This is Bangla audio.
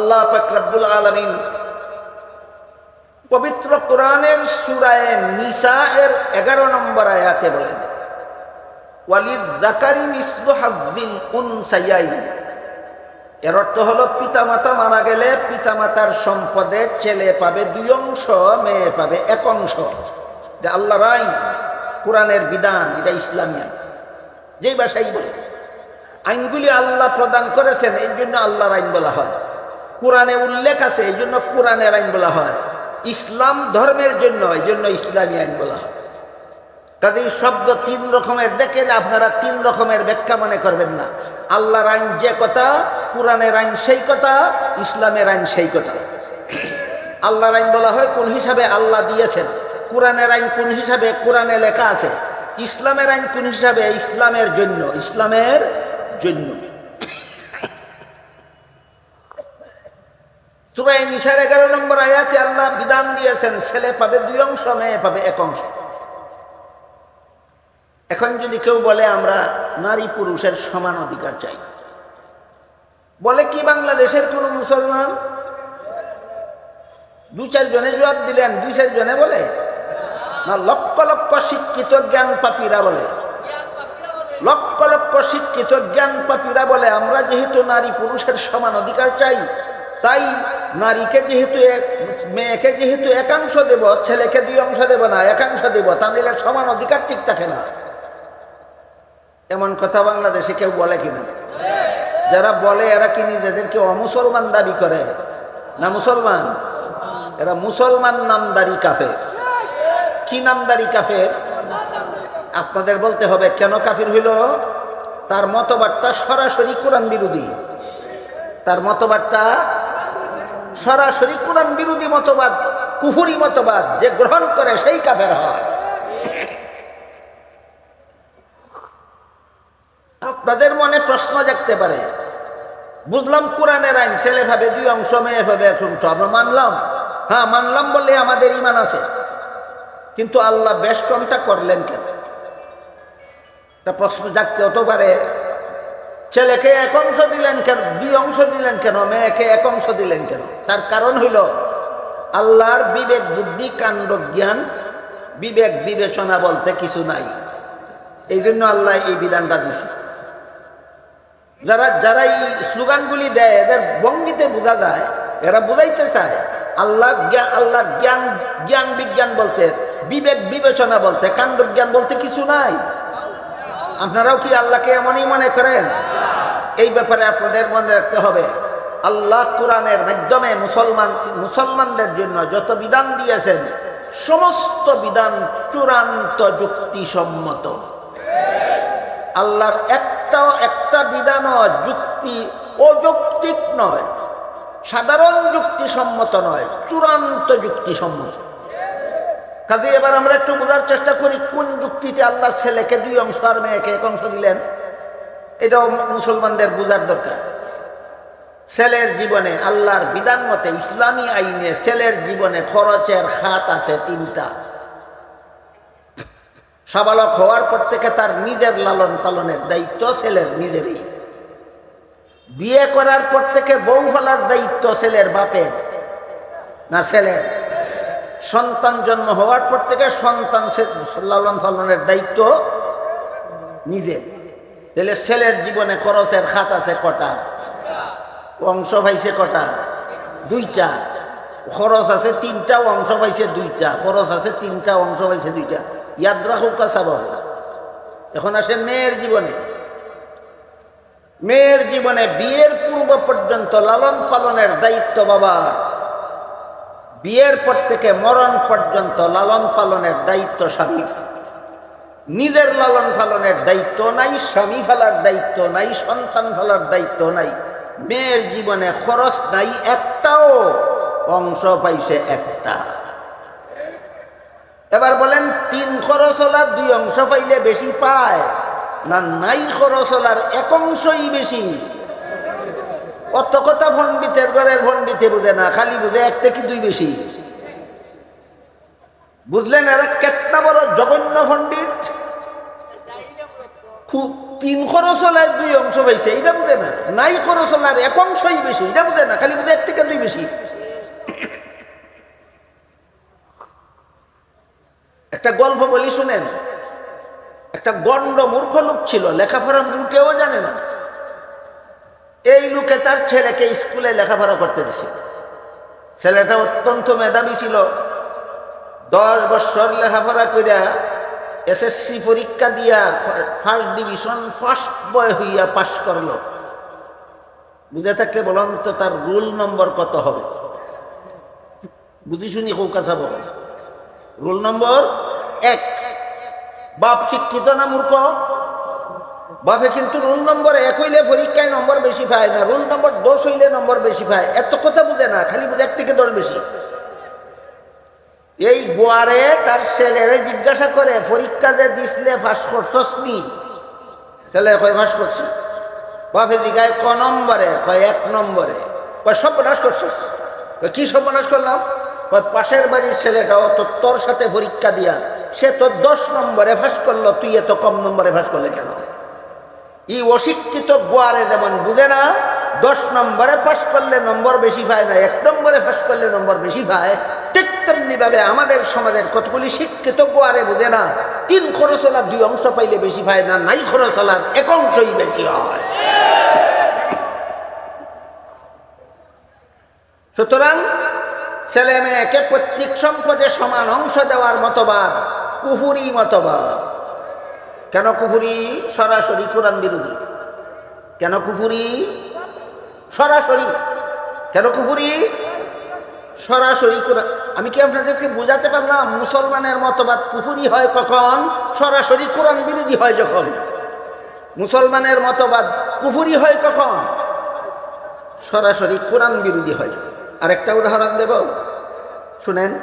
আল্লাহ ফাকরাবুল আলমিন পবিত্র কোরআনের সুরায় নিসা এর এগারো নম্বর আয়াতে বলেন, ওয়ালিদ জাকারি মিসলু হাদ্দিল উনসাইয়াইন এর অর্থ হলো পিতামাতা মারা গেলে পিতামাতার সম্পদে ছেলে পাবে দুই অংশ, মেয়ে পাবে এক অংশ। এটা আল্লাহর আইন, কোরআনের বিধান, এটা ইসলামী আইন। যেই ভাষাই বলে, আইনগুলি আল্লাহ প্রদান করেছেন এই জন্য আল্লাহর আইন বলা হয়। কোরআনে উল্লেখ আছে, এই জন্য কোরআনের আইন বলা হয়। ইসলাম ধর্মের জন্য, এই জন্য ইসলামী আইন বলা হয়। কাজে এই শব্দ তিন রকমের দেখে আপনারা তিন রকমের ব্যাখ্যা মনে করবেন না। আল্লাহর আইন যে কথা, কোরআনের আইন সেই কথা, ইসলামের আইন সেই কথা। আল্লাহর আইন বলা হয়, কোন হিসাবে আল্লাহ দিয়েছেন? কোরআনের আইন কোন হিসাবে, কোরআনে লেখা আছে? ইসলামের আইন কোন হিসাবে? ইসলামের জন্য ইসলামের জন্য। সুরাই নিসার এগারো নম্বর আয়াতে আল্লাহ বিধান দিয়েছেন, ছেলে পাবে দুই অংশ, মেয়ে পাবে এক অংশ। এখন যদি কেউ বলে, আমরা নারী পুরুষের সমান অধিকার চাই। বলে কি বাংলাদেশের কোন মুসলমান? দু চার জনে জবাব দিলেন, দুই চার জনে বলে? না, লক্ষ লক্ষ শিক্ষিত জ্ঞান পাপীরা বলে। লক্ষ লক্ষ শিক্ষিত জ্ঞান পাপীরা বলে, আমরা যেহেতু নারী পুরুষের সমান অধিকার চাই, তাই নারীকে যেহেতু মেয়েকে যেহেতু একাংশ দেব, ছেলেকে দুই অংশ দেব না, একাংশ দেব, তা নিলে সমান অধিকার ঠিক থাকে না। এমন কথা বাংলাদেশে কেউ বলে কিনা? যারা বলে এরা কি নিজেদেরকে অমুসলমান দাবি করে? না মুসলমান? এরা মুসলমান নামদারি কাফের। কি নামদারি কাফের? আপনাদের বলতে হবে, কেন কাফির হইল? তার মতবাদটা সরাসরি কোরআন বিরোধী। তার মতবাদটা সরাসরি কোরআন বিরোধী মতবাদ, কুফুরি মতবাদ যে গ্রহণ করে সেই কাফের হয়। আপনাদের মনে প্রশ্ন জাগতে পারে, বুঝলাম কোরআনের আইন ছেলে ভাবে, দুই অংশ মেয়ে ভাবে, এক অংশ আমরা মানলাম। হ্যাঁ মানলাম বলে আমাদের ইমান আছে। কিন্তু আল্লাহ বেশ কমটা করলেন কেন? প্রশ্ন জাগতে হতে পারে। ছেলেকে এক অংশ দিলেন কেন? দুই অংশ দিলেন কেন? মেয়েকে এক অংশ দিলেন কেন? তার কারণ হইল, আল্লাহর বিবেক, বুদ্ধি, কাণ্ড, জ্ঞান, বিবেক, বিবেচনা বলতে কিছু নাই। এই জন্য আল্লাহ এই বিধানটা দিছে। যারা যারা এই স্লোগানগুলি দেয়, এদের ভঙ্গিতে বোঝা যায়, এরা বুঝাইতে চায়, আল্লাহ জ্ঞান আল্লাহর জ্ঞান জ্ঞান বিজ্ঞান বলতে, বিবেক বিবেচনা বলতে, কাণ্ড জ্ঞান বলতে কিছু নাই। আপনারাও কি আল্লাহকে এমনই মনে করেন? এই ব্যাপারে আপনাদের মনে রাখতে হবে, আল্লাহ কোরআনের মাধ্যমে মুসলমান, মুসলমানদের জন্য যত বিধান দিয়েছেন, সমস্ত বিধান চূড়ান্ত যুক্তিসম্মত। আল্লাহর একটাও একটা বিধানও যুক্তি অযৌক্তিক নয়, সাধারণ যুক্তিসম্মত নয়, চূড়ান্ত যুক্তিসম্মত। কাজে এবার আমরা একটু বোঝার চেষ্টা করি, কোন যুক্তিতে আল্লাহ ছেলেকে দুই অংশ আর মেয়েকে এক অংশ দিলেন? এটাও মুসলমানদের বোঝার দরকার। ছেলের জীবনে আল্লাহর বিধান মতে ইসলামী আইনে ছেলের জীবনে খরচের হাত আছে তিনটা। সাবালক হওয়ার পর থেকে তার নিজের লালন পালনের দায়িত্ব ছেলের নিজেরই। বিয়ে করার পর থেকে বউ ফলার দায়িত্ব ছেলের বাপের না ছেলের। সন্তান জন্ম হওয়ার পর থেকে সন্তান লালন পালনের দায়িত্ব নিজের তাহলে ছেলের জীবনে খরচের খাত আছে কটা? অংশ পাইছে কটা? দুইটা। খরচ আছে তিনটা, অংশ পাইছে দুইটা। খরচ আছে তিনটা, অংশ পাইছে দুইটা। ইয়াদ রাখুক কাছা বাবু এখন আসে মেয়ের জীবনে। মেয়ের জীবনে বিয়ের পূর্ব পর্যন্ত লালন পালনের দায়িত্ব বাবার। বিয়ের পর থেকে মরণ পর্যন্ত লালন পালনের দায়িত্ব স্বামী নিজের লালন পালনের দায়িত্ব নাই, স্বামী ফেলার দায়িত্ব নাই, সন্তান ফেলার দায়িত্ব নাই। মেয়ের জীবনে খরচ নাই, একটাও অংশ পাইছে একটা। এবার বলেন, তিন খরচ হলার দুই অংশ পাইলে বেশি পায়? না, নাই খরচ হলার এক অংশই বেশি। অত কথা ভণ্ডিতের ঘরের ভণ্ডিতে বুঝে না, খালি বুঝে এক থেকে দুই বেশি। বুঝলেন এরা কেতনা বড় জঘন্য ভণ্ডিত? তিন খরচ হলায় দুই অংশ হয়েছে এটা বুঝে না। নাই খরচ হলার এক অংশই বেশি এটা বুঝে না, খালি বুঝে এক থেকে দুই বেশি। একটা গল্প বলি শুনেন। একটা গণ্ড মূর্খ লোক ছিল লেখাপড়া মুটেও জানে না। এই লোকে তার ছেলেকে স্কুলে লেখাপড়া করতে দিছিল ছেলেটা অত্যন্ত মেধাবী ছিল। দশ বছর লেখাপড়া করিয়া এসএসসি পরীক্ষা দিয়া ফার্স্ট ডিভিশন ফার্স্ট বয় হইয়া পাশ করল। বুঝে থাকলে বলুন তো তার রোল নম্বর কত হবে? বুঝি শুনি কৌকা যাব রোল নম্বর এক। বাপ শিক্ষিত না মূর্খ? বাপে কিন্তু রোল নম্বর এক হইলে পরীক্ষায় নম্বর বেশি পায় না, রোল নম্বর দশ হইলে নম্বর বেশি পায়। এত কথা বুঝে না, খালি বুঝে এক থেকে দশ বেশি। এই গোয়ারে তার ছেলেরে জিজ্ঞাসা করে, পরীক্ষা যে দিসলে ফাঁস করছস নি? ছেলে কয়, ফাঁস করছি। বাপে জিগায় ক নম্বরে? কয়, এক নম্বরে। কয় সর্বনাশ করছস? কয়, কি সর্বনাশ করলাম? পাশের বাড়ির ছেলেটাও তো তোর সাথে পরীক্ষা দিয়া, সে তো দশ নম্বরে ফাঁস করল, তুই এত কম নম্বরে ফাঁস করলে কেন? এই অশিক্ষিত গোয়ারে যেমন বুঝে না, দশ নম্বরে পাশ করলে নম্বর বেশি পায় না, এক নম্বরে পাশ করলে নম্বর বেশি পায়, ঠিক তেমনি ভাবে আমাদের সমাজের কতগুলি শিক্ষিত গোয়ারে বুঝে না, তিন খরচলার দুই অংশ পাইলে বেশি পায় না, নাই খরচলার এক অংশই বেশি হয়। সুতরাং ছেলে মেয়েকে পৈতৃক সম্পদে সমান অংশ দেওয়ার মতবাদ কুহুরি মতবাদ। কেন কুফুরি সরাসরি কোরআন বিরোধী? কেন কুফুরি সরাসরি? কেন কুফুরি সরাসরি কোরআন? আমি কি আপনাদেরকে বোঝাতে পারলাম মুসলমানের মতবাদ কুফুরি হয় কখন? সরাসরি কোরআন বিরোধী হয় যখন। মুসলমানের মতবাদ কুফুরি হয় কখন? সরাসরি কোরআন বিরোধী হয় আরেকটা উদাহরণ দেব। শুনেন।